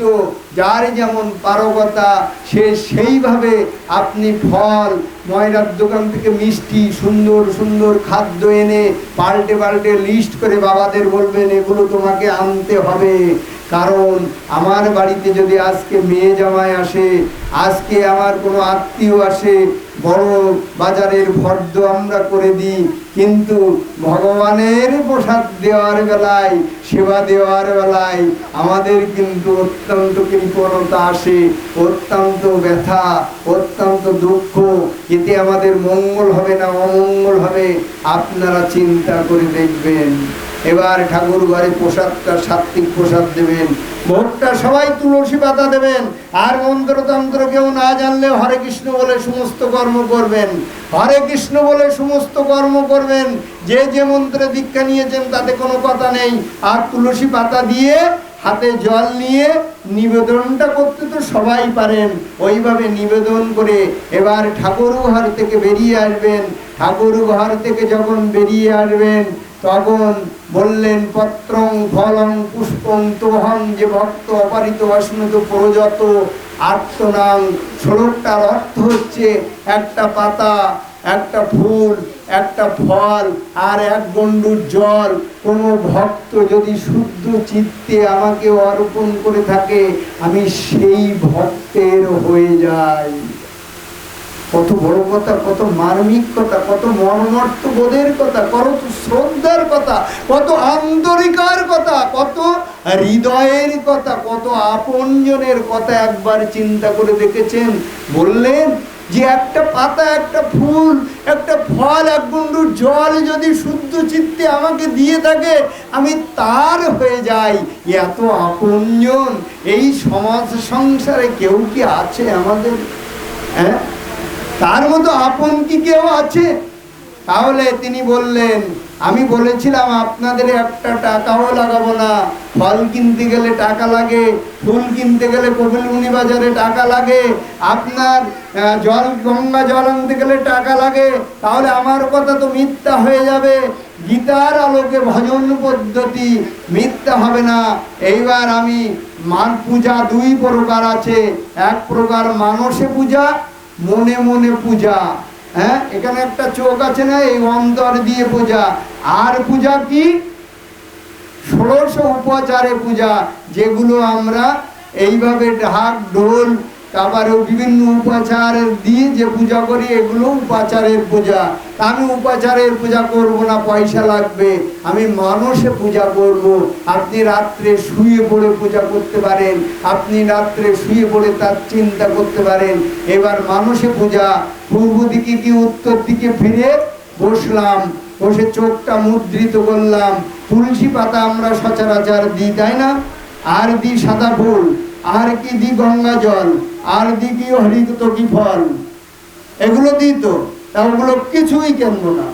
তো যার যেমন পারকতা সে সেইভাবে আপনি ফল, ময়রার দোকান থেকে মিষ্টি, সুন্দর সুন্দর খাদ্য এনে পাল্টে পাল্টে লিস্ট করে বাবাদের বলবেন, এগুলো তোমাকে আনতে হবে। কারণ আমার বাড়িতে যদি আজকে মেয়ে জামাই আসে, আজকে আমার কোনো আত্মীয় আসে বড় বাজারের ফর্দ আমরা করে দিই, কিন্তু ভগবানের প্রসাদ দেওয়ার বেলায়, সেবা দেওয়ার বেলায় আমাদের কিন্তু অত্যন্ত কৃপণতা আসে, অত্যন্ত ব্যথা, অত্যন্ত দুঃখ। এতে আমাদের মঙ্গল হবে না অমঙ্গল হবে, আপনারা চিন্তা করে দেখবেন। এবার ঠাকুর ঘরে প্রসাদটা সাত্বিক প্রসাদ দেবেন। ভোটটা সবাই তুলসী পাতা দেবেন। আর মন্ত্রতন্ত্র কেউ না জানলে হরে কৃষ্ণ বলে সমস্ত কর্ম করবেন। হরে কৃষ্ণ বলে সমস্ত কর্ম করবেন। যে যে মন্ত্রে দীক্ষা নিয়েছেন তাতে কোনো কথা নেই। আর তুলসী পাতা দিয়ে হাতে জল নিয়ে নিবেদনটা করতে তো সবাই পারেন। ওইভাবে নিবেদন করে এবার ঠাকুর ঘর থেকে বেরিয়ে আসবেন। ঠাকুর ঘর থেকে যখন বেরিয়ে আসবেন তখন বললেন, পত্রং ফলং পুষ্পং তোহং যে ভক্ত অপারিত অশ্নুত প্রযত আত্মনাং শ্লোকটার অর্থ হচ্ছে একটা পাতা, একটা ফুল, একটা ফল আর এক গন্ডুর জল। কোনো ভক্ত যদি শুদ্ধ চিত্তে আমাকে অর্পণ করে থাকে, আমি সেই ভক্তের হয়ে যাই। কত বড় কথা, কত মার্মিক কথা, কত মর্মর্থ বোধের কথা, কত শ্রদ্ধার কথা, কত আন্তরিকার কথা, কত হৃদয়ের কথা, কত আপনজনের কথা একবার চিন্তা করে দেখেছেন, বললেন যে একটা পাতা, একটা ফুল, একটা ফল, এক গুন্ডু জল যদি শুদ্ধ চিত্তে আমাকে দিয়ে থাকে, আমি তার হয়ে যাই। এত আপনজন, এই সমাজ সংসারে কেউ কি আছে আমাদের? হ্যাঁ? তার মতো আপন কি কেউ আছে? তাহলে তিনি বললেন, আমি বলেছিলাম, আপনাদের একটা টাকাও লাগাবো না। ফল কিনতে গেলে টাকা লাগে, ফুল কিনতে গেলে কপিলমুনি বাজারে টাকা লাগে, আপনার জল, গঙ্গা জল আনতে গেলে টাকা লাগে, তাহলে আমার কথা তো মিথ্যা হয়ে যাবে। গীতার আলোকে ভজন পদ্ধতি মিথ্যা হবে না। এইবার আমি মান পূজা দুই প্রকার আছে। এক প্রকার মানসে পূজা মনে মনে পূজা হ্যাঁ? এখানে একটা চোখ আছে না, এই অন্তর দিয়ে পূজা। আর পূজা কি? ষোড়শ উপচারে পূজা, যেগুলো আমরা এইভাবে ঢাক, ঢোল তারপরে বিভিন্ন উপাচার দিয়ে যে পূজা করি, এগুলো উপাচারের পূজা। আমি উপাচারের পূজা করব না, পয়সা লাগবে। আমি মানুষে পূজা করব। আপনি রাত্রে শুয়ে পড়ে পূজা করতে পারেন। আপনি রাত্রে শুয়ে পড়ে তার চিন্তা করতে পারেন। এবার মানুষে পূজা। পূর্ব দিকে কি, উত্তর দিকে ফিরে বসলাম। বসে চোখটা মুদ্রিত করলাম। তুলসী পাতা আমরা সচরাচর দিই, তাই না? আর দিই সাদা ফুল। আর কি দিই গঙ্গা জল, আর দিই কি হরিত কি ফল? এগুলো দিই তো ওগুলো কিছুই কেনবো না।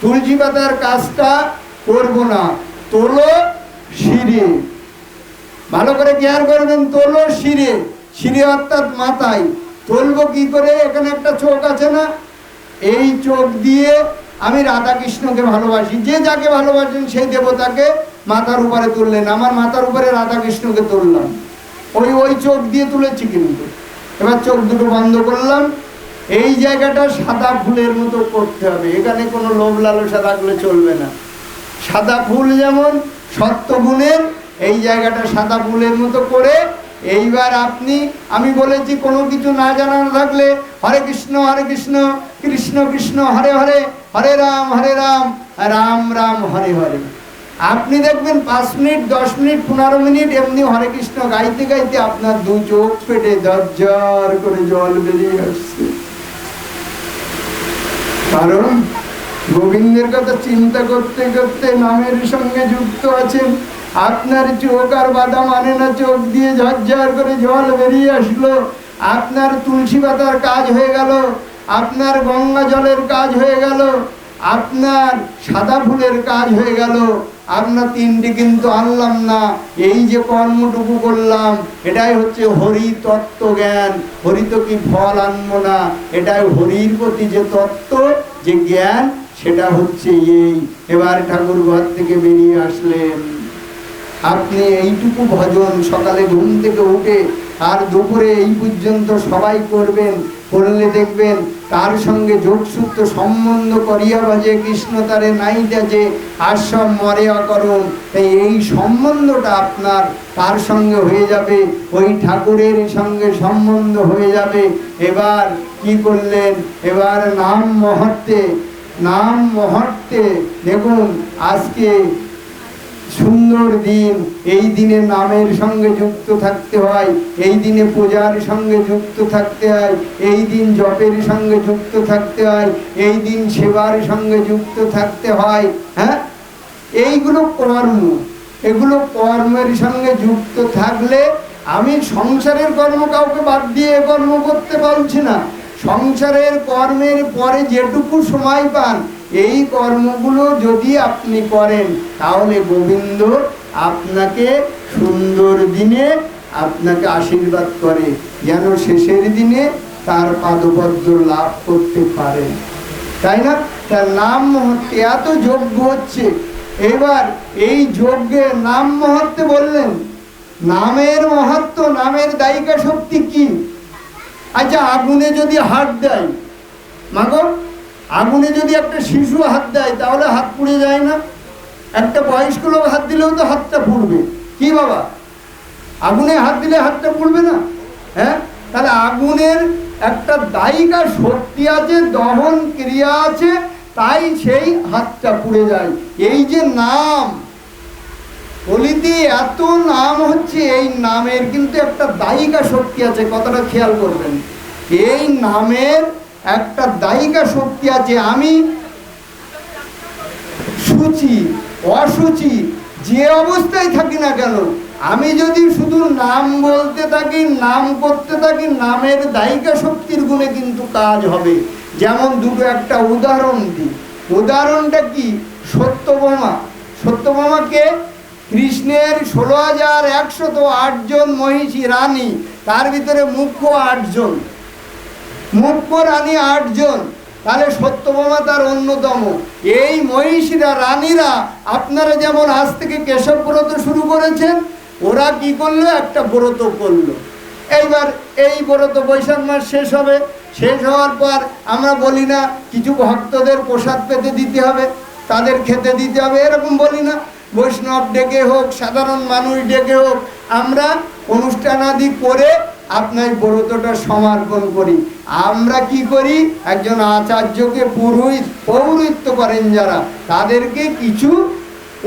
তুলসী পাতার কাজটা করব না। তোলো সিঁড়ি। ভালো করে কেয়ার করবেন, তোলো শিরে শিরে অর্থাৎ মাথায়। তুলবো কি করে? এখানে একটা চোখ আছে না? এই চোখ দিয়ে আমি রাধা কৃষ্ণকে ভালোবাসি। যে যাকে ভালোবাসেন সেই দেবতাকে মাথার উপরে তুললেন। আমার মাথার উপরে রাধা কৃষ্ণকে তুললাম। ওই ওই চোখ দিয়ে তুলেছি কিন্তু। এবার চোখ দুটো বন্ধ করলাম। এই জায়গাটা সাদা ফুলের মতো করতে হবে। এখানে কোনো লোভ লালসা রাখলে চলবে না। সাদা ফুল যেমন সত্যগুণের এই জায়গাটা সাদা ফুলের মতো করে এইবার আপনি, আমি বলেছি কোনো কিছু না জানানো থাকলে হরে কৃষ্ণ হরে কৃষ্ণ কৃষ্ণ কৃষ্ণ, হরে হরে হরে রাম হরে রাম রাম রাম, হরে হরে। আপনি দেখবেন পাঁচ মিনিট, দশ মিনিট, পনেরো মিনিট এমনি হরে কৃষ্ণ গাইতে গাইতে আপনার দু চোখ পেটে দরজার করে জল বেরিয়ে আসছে। কারণ গোবিন্দের কথা চিন্তা করতে করতে নামের সঙ্গে যুক্ত আছেন। আপনার চোখ আর বাধা মানে না, চোখ দিয়ে ঝরঝর করে জল বেরিয়ে আসলো। আপনার তুলসী পাতার কাজ হয়ে গেল, আপনার গঙ্গা জলের কাজ হয়ে গেল, আপনার সাদা ফুলের কাজ হয়ে গেল। আপনার তিনটি কিন্তু আনলাম না। এই যে কর্মটুকু করলাম, এটাই হচ্ছে হরি তত্ত্ব জ্ঞান। হরি তো কি ফল আনব না? এটাই হরির প্রতি যে তত্ত্ব, যে জ্ঞান, সেটা হচ্ছে এই। এবার ঠাকুর ঘর থেকে বেরিয়ে আসলেন। আপনি এইটুকু ভজন, সকালে ঘুম থেকে উঠে আর দুপুরে এই পর্যন্ত সবাই করবেন, করলে দেখবেন তার সঙ্গে যোগসূত্র সম্বন্ধ করিয়া বাজে, কৃষ্ণ তারে নাইটা যে আশ্রম মরেয়া করুন এই সম্বন্ধটা আপনার তার সঙ্গে হয়ে যাবে, ওই ঠাকুরের সঙ্গে সম্বন্ধ হয়ে যাবে। এবার কি করলেন? এবার নাম মহর্তে, নাম মহত্বে দেখুন, আজকে সুন্দর দিন। এই দিনে নামের সঙ্গে যুক্ত থাকতে হয়। এই দিনে পূজার সঙ্গে যুক্ত থাকতে হয়। এই দিন জপের সঙ্গে যুক্ত থাকতে হয়। এই দিন সেবার সঙ্গে যুক্ত থাকতে হয়। হ্যাঁ? এইগুলো কর্ম। এগুলো কর্মের সঙ্গে যুক্ত থাকলে আমি সংসারের কর্ম কাউকে বাদ দিয়ে কর্ম করতে পারছি না। সংসারের কর্মের পরে যেটুকু সময় পান এই কর্মগুলো যদি আপনি করেন, তাহলে গোবিন্দ আপনাকে সুন্দর দিনে আপনাকে আশীর্বাদ করে, যেন শেষের দিনে তার পাদপদ্ম লাভ করতে পারেন তাই না? তার নাম মহত্বে এত যোগ্য হচ্ছে। এবার এই যজ্ঞে নাম মহত্বে বললেন, নামের মহত্ব নামের দায়িকা শক্তি কি? আচ্ছা আগুনে যদি হাত দেয়, মাগো আগুনে যদি একটা শিশু হাত দেয়, তাহলে হাত পুড়ে যায় না। একটা বয়স্ক লোক হাত দিলেও তো হাতটা পুড়বে। কি বাবা? আগুনে হাত দিলে হাতটা পুড়বে না? হ্যাঁ? তাহলে আগুনের একটা দায়িকা শক্তি আছে, দহন ক্রিয়া আছে, তাই সেই হাতটা পুড়ে যায়। এই যে নাম বলিতে এত নাম হচ্ছে, এই নামের কিন্তু একটা দায়িকা শক্তি আছে কতটা খেয়াল করবেন। এই নামের একটা দায়িকা শক্তি আছে, আমি সুচি, অসুচি, যে অবস্থায় থাকি না কেন, আমি যদি শুধু নাম বলতে থাকি, নাম করতে থাকি, নামের দায়িকা শক্তির গুণে কিন্তু কাজ হবে। যেমন দুটো একটা উদাহরণ দিই। উদাহরণটা কি? সত্যভামা। সত্যভামাকে কৃষ্ণের ষোলো হাজার একশত আটজন মহিষী, রানী। তার ভিতরে মুখ্য আটজন। মুখ্য রানী আটজন, তাহলে সত্যভামা তার অন্যতম। এই মহিষীরা, রানীরা, আপনারা যেমন আজ থেকে কেশব ব্রত শুরু করেছেন, ওরা কি করল? একটা ব্রত করল। এইবার এই ব্রত বৈশাখ মাস শেষ হবে। শেষ হওয়ার পর আমরা বলি না, কিছু ভক্তদের প্রসাদ পেতে দিতে হবে, তাদের খেতে দিতে হবে, এরকম বলি না। বৈষ্ণব ডেকে হোক, সাধারণ মানুষ ডেকে হোক, আমরা অনুষ্ঠানাদি করে আপনার ব্রতটা সমর্পণ করি। আমরা কি করি? একজন আচার্যকে পুরোহিত, পৌরহিত্য করেন যারা, তাদেরকে কিছু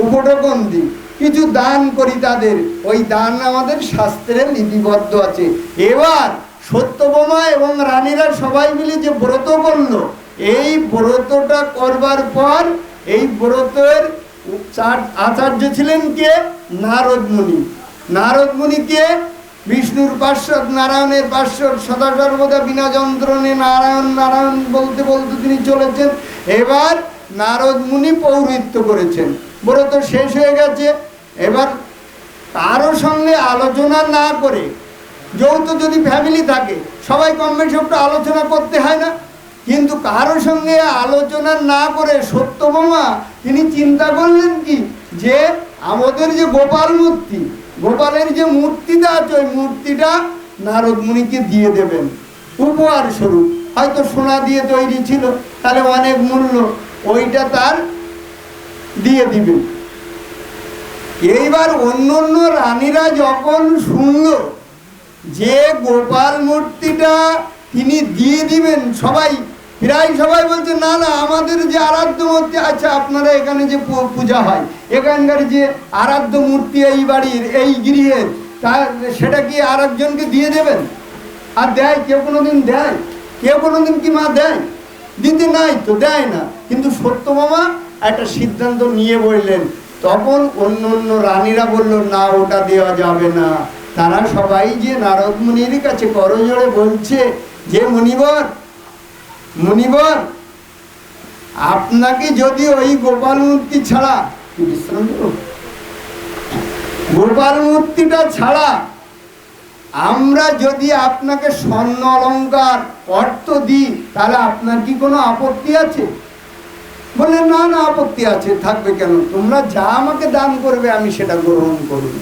উপটোকন দিই, কিছু দান করি তাদের। ওই দান আমাদের শাস্ত্রে লিপিবদ্ধ আছে। এবার সত্যবোমা এবং রানীরা সবাই মিলে যে ব্রত করল, এই ব্রতটা করবার পর এই ব্রতের আচার্য ছিলেন কে? নারদ মুনি। নারদ মুনিকে বিষ্ণুর পার্শ্বদ নারায়ণের পার্শ্বদ সদা সর্বদা বিনা যন্ত্রণে নারায়ণ নারায়ণ বলতে বলতে তিনি চলেছেন। এবার নারদ মুনি পৌরিত্য করেছেন। ব্রত শেষ হয়ে গেছে। এবার কারও সঙ্গে আলোচনা না করে, যৌথ যদি ফ্যামিলি থাকে, সবাই কম বেশি একটু আলোচনা করতে হয় না। কিন্তু কারও সঙ্গে আলোচনা না করে সত্যভামা তিনি চিন্তা করলেন কি? যে আমাদের যে গোপাল মূর্তি গোপালের যে মূর্তিটা আছে, ওই মূর্তিটা নারদ মুনিকে দিয়ে দেবেন। উপহার স্বরূপ। হয়তো সোনা দিয়ে তৈরি ছিল, তাহলে অনেক মূল্য। ওইটা তার দিয়ে দিবেন। এইবার অন্য অন্য রানীরা যখন শুনল যে গোপাল মূর্তিটা তিনি দিয়ে দিবেন সবাই প্রায় সবাই বলছে, না না, আমাদের যে আরাধ্য মূর্তি আছে, আপনারা এখানে যে পূজা হয়, এখানকার যে আরাধ্য মূর্তি এই বাড়ির, এই গৃহের, তা সেটা কি আর একজনকে দিয়ে দেবেন? আর দেয়, কেউ কোনোদিন দেয়, কেউ কোনোদিন কি মা দেয়? দিতে নাই তো, দেয় না। কিন্তু সত্য মামা একটা সিদ্ধান্ত নিয়ে বললেন, তখন অন্য অন্য রানীরা বলল, না, ওটা দেওয়া যাবে না। তারা সবাই যে নারদ মুনির কাছে করজোড়ে বলছে, যে মুনিবর মুনিবর, আপনাকে যদি ওই গোপাল মূর্তি ছাড়া গোপাল মূর্তিটা ছাড়া আমরা যদি আপনাকে স্বর্ণ অলঙ্কার, অর্থ দিই, তাহলে আপনার কি কোনো আপত্তি আছে? বলে, না না, আপত্তি আছে, থাকবে কেন? তোমরা যা আমাকে দান করবে, আমি সেটা গ্রহণ করব।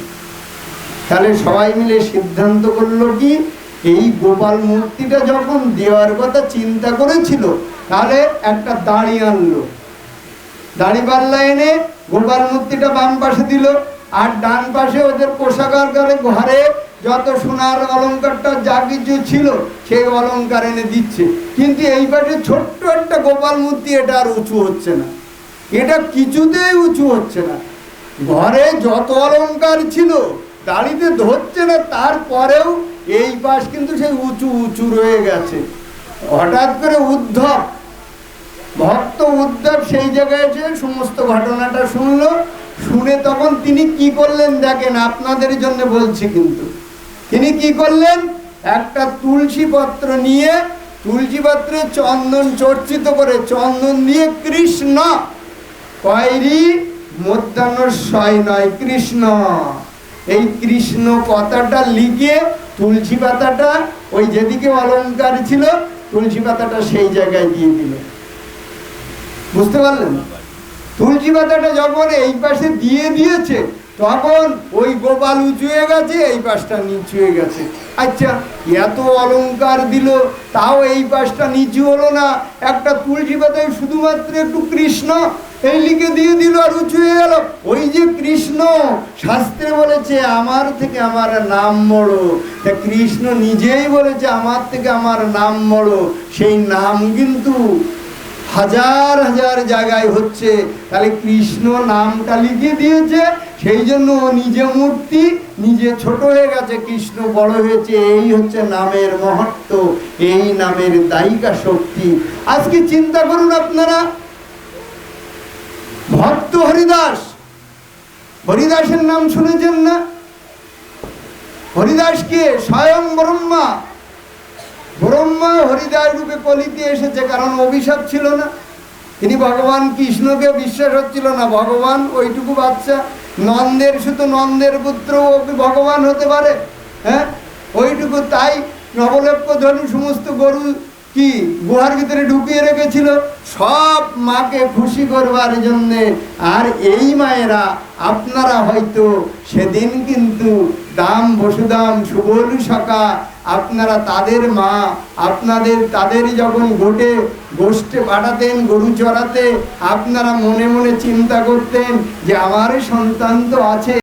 তাহলে সবাই মিলে সিদ্ধান্ত করল কি? এই গোপাল মূর্তিটা যখন দেওয়ার কথা চিন্তা করেছিল, তাহলে একটা দাড়ি আনলো। দাড়ি পাল্লা এনে গোপাল মূর্তিটা বাম পাশে দিল, আর ডান পাশে ওদের পোশাকার ঘরে ঘরে যত সোনার অলংকারটা যা কিছু ছিল, সেই অলংকার এনে দিচ্ছে। কিন্তু এই পাশে ছোট্ট একটা গোপাল মূর্তি, এটা আর উঁচু হচ্ছে না। এটা কিছুতেই উঁচু হচ্ছে না। ঘরে যত অলংকার ছিল, দাড়িতে ধরছে না, তারপরেও এই পাশ কিন্তু সেই উঁচু উঁচু রয়ে গেছে। হঠাৎ করে উদ্ধব, ভক্ত উদ্ধব সেই জায়গায় এসে সমস্ত ঘটনাটা শুনলো। শুনে তখন তিনি কি করলেন দেখেন, আপনাদের জন্য বলছি কিন্তু। তিনি কি করলেন, একটা তুলসী পত্র নিয়ে, তুলসী পত্রে চন্দন চর্চিত করে, চন্দন দিয়ে কৃষ্ণ, কয়রি মধ্যাহ্ন শয় নয়, কৃষ্ণ। এই কৃষ্ণ কথাটা লিখে তুলসী পাতাটা ওই যেদিকে অলংকার ছিল, তুলসী পাতাটা সেই জায়গায় দিয়ে দিল। বুঝতে পারলেন? তুলসী পাতাটা যখন এই পাশে দিয়ে দিয়েছে, তখন ওই গোপাল উঁচু হয়ে গেছে, এই পাশটা নিচু হয়ে গেছে। আচ্ছা এত অলংকার দিল, তাও এই পাশটা নিচু হলো না। একটা তুলসী পাতায় শুধুমাত্র একটু কৃষ্ণ এই লিখে দিয়ে দিল আর উঁচু হয়ে গেল। ওই যে কৃষ্ণ, শাস্ত্রে বলেছে, আমার থেকে আমার নাম বড় তা কৃষ্ণ নিজেই বলেছে, আমার থেকে আমার নাম বড় সেই নাম কিন্তু হাজার হাজার জায়গায় হচ্ছে। তাহলে কৃষ্ণ নামটা লিখে দিয়েছে, সেই জন্য ও নিজে মূর্তি, নিজে ছোট হয়ে গেছে, কৃষ্ণ বড় হয়েছে। এই হচ্ছে নামের মহত্ব, এই নামের দায়িকা শক্তি। আজকে চিন্তা করুন আপনারা ভক্ত হরিদাস। হরিদাসের নাম শুনেছেন না? হরিদাসকে স্বয়ং ব্রহ্মা। ব্রহ্মা হরিদাস রূপে কলিতে এসেছে, কারণ অভিশাপ ছিল না। তিনি ভগবান কৃষ্ণকে বিশ্বাস হচ্ছিল না। ভগবান ওইটুকু বাচ্চা। নন্দের শুধু নন্দের পুত্র ভগবান হতে পারে হ্যাঁ? ওইটুকু তাই নবলক্ষ ধনু সমস্ত গরু কি, গুহার ভিতরে ঢুকিয়ে রেখেছিল? সব মাকে খুশি করবার জন্যে। আর এই মায়েরা, আপনারা হয়তো সেদিন কিন্তু দাম বসুদাম সুবল সকা আপনারা তাদের মা, আপনাদের তাদের যখন গোটে গোষ্ঠে পাঠাতেন, গরু চড়াতে, আপনারা মনে মনে চিন্তা করতেন যে আমার সন্তান তো আছে।